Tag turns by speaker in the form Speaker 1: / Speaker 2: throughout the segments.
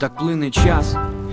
Speaker 1: Так плине час,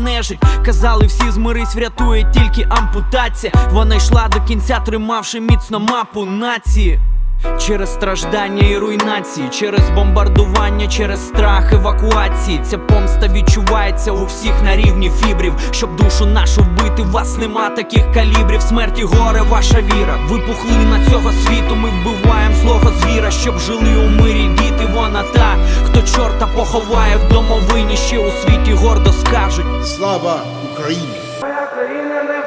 Speaker 1: нежить. Казали, всі змирись, врятує тільки ампутація. Вона йшла до кінця, тримавши міцно мапу нації. Через страждання і руйнації, через бомбардування, через страх евакуації. Ця помста відчувається у всіх на рівні фібрів. Щоб душу нашу вбити, вас нема таких калібрів. Смерті горе, ваша віра. Випухли на цього світу. Ми вбиваємо злого звіра, щоб жили у мирі діти. Вона та, хто чорта поховає в домовині, ще у світі гордо скажуть.
Speaker 2: Слава Україні!
Speaker 3: Моя країна не